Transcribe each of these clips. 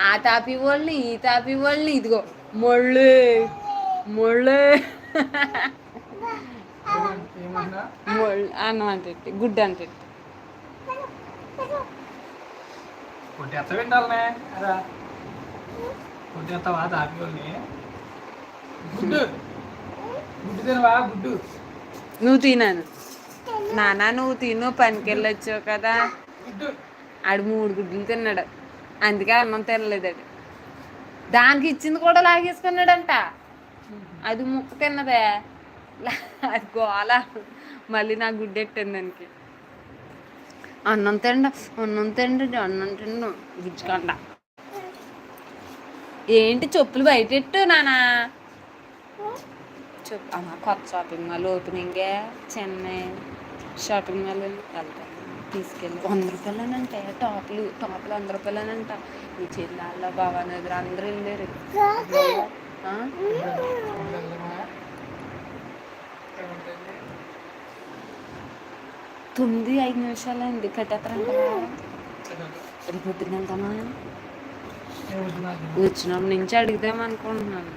ఆ తాపి వాళ్ళని ఈ తాపి వాళ్ళని ఇదిగో మొళ్ళు మొళ్ళు. అన్నం అంటే గుడ్డ అంటే కొట్టేస్త పెట్టాలనే అరా. కొట్టేస్తావా దాపి వాళ్ళని? గుడ్డు. గుడ్డు తినవా? గుడ్డు. నువ్వు తినాను. నానా నువ్వు తిను పనికి వెళ్ళొచ్చావు కదా. ఆడు మూడు గుడ్లు తిన్నాడు. అందుకే అన్నం తినలేదండి. దానికి ఇచ్చింది కూడా లాగేసుకున్నాడంట. అది ముక్క తిన్నదే. లా- అది గోల. మళ్ళీ నా గుడ్డెట్టింది దానికి? అన్నం తిండ అన్నం తిండి అన్నం తిండు గుజ్జుకండ. ఏంటి చెప్పులు బయటెట్టు నానా? చెప్పు. అమ్మ కొత్త షాపింగ్ మాల్ ఓపెనింగే చెన్నై. షాపింగ్ మాల్ వెళ్తాను. తీసుకెళ్ళి. వంద రూపాయలనంటే టాప్లు టాప్లు వంద రూపాయలనంట. ఈ చెల్లాళ్ళ భవాన్ ఎదురు అందరూ వెళ్ళారు? తొమ్మిది ఐదు నిమిషాలు అయింది కట్టేస్తారంట రేపు వెళ్తామా వచ్చినప్పటి నుంచి అడుగుదాం అనుకుంటున్నాను.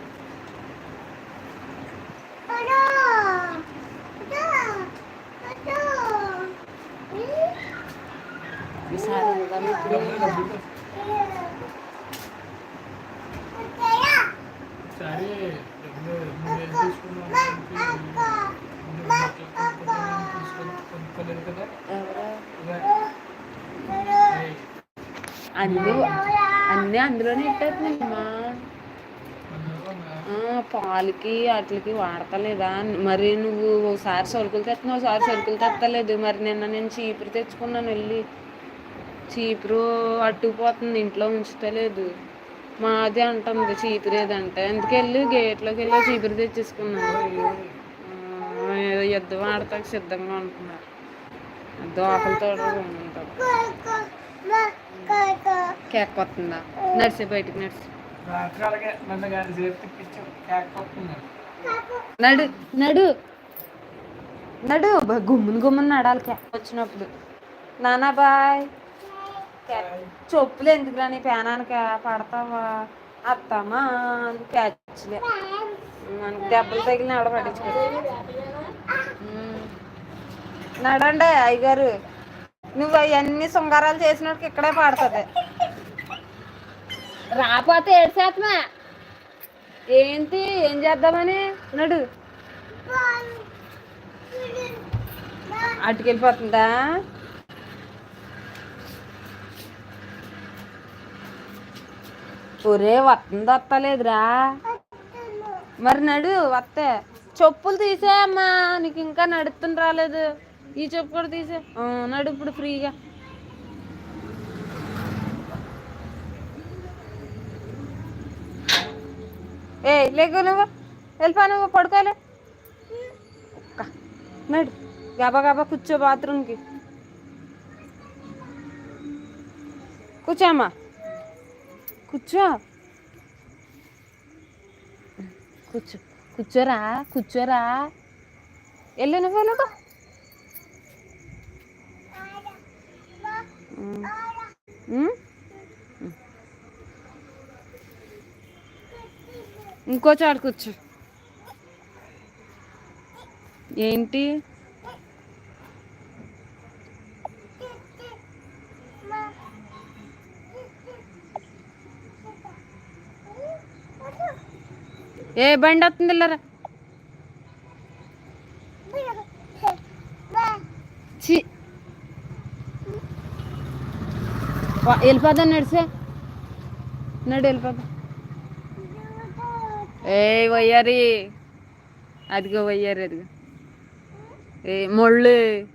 అన్ని అన్నీ అందులోనే ఇట్టేస్తున్నామ్మా పాలకి వాటికి వాడతలేదా? మరి నువ్వు ఒకసారి సరుకులు తెస్తున్నావు ఒకసారి సరుకులు తెత్తలేదు. మరి నిన్న నేను చీపురు తెచ్చుకున్నాను వెళ్ళి. చీపురు అట్టుకుపోతుంది ఇంట్లో ఉంచుతలేదు మాది అంటుంది చీపురు ఏదంటే. అందుకెళ్ళి గేట్లోకి వెళ్ళి చీపురు తెచ్చేసుకున్నాను. ఏదో యుద్ధం ఆడతాకు సిద్ధంగా ఉంటున్నారు దోకలతో ఉంటారు కేక్ వస్తుందా? నడిచే బయటికి నడిచి. నడు నడు. నడు. గుమ్ముని గుమ్ముని నడాలి క్యాప్ వచ్చినప్పుడు. నానా బాయ్. చెప్పులు ఎందుకు రాని పేనానికి పడతావా? అత్తమ్మా క్యాచ్లే మనకి దెబ్బలు తగిలిన ఆడ పట్టించుకో. నడండి అయ్యగారు. నువ్వు అవన్నీ శృంగారాలు చేసినట్టు ఇక్కడే పడుతుంది. రాపోతే ఏడ్చేస్తున్నా. ఏంటి? ఏం చేద్దామని? నడు. అటుకెళ్ళిపోతుందా? ఒరే వస్తుంది వస్తలేదురా మరి నడు వస్తే చెప్పులు తీసేయమ్మా నీకు ఇంకా నడుస్తుంది రాలేదు. ఈ చెప్పు కూడా తీసే. నడు ఇప్పుడు ఫ్రీగా. ఏ లేకు నువ్వు. వెళ్ళిపో నువ్వు పడుకోలే. నడు. గబా గబా కూర్చో బాత్రూమ్కి. కూర్చోమ్మా కూర్చో. కూర్చో కూర్చోరా కూర్చోరా. వెళ్ళు నువ్వు ఇంకో చాటు కూర్చో. ఏంటి? ఏ బండి వస్తుంది వెళ్ళరా వా- వెళ్ళిపోదాం నడిసే. నడు వెళ్ళిపోదాం. ఏ వయ్యారి. అదిగో వయ్యారు అదిగో. ఏ మొళ్ళు.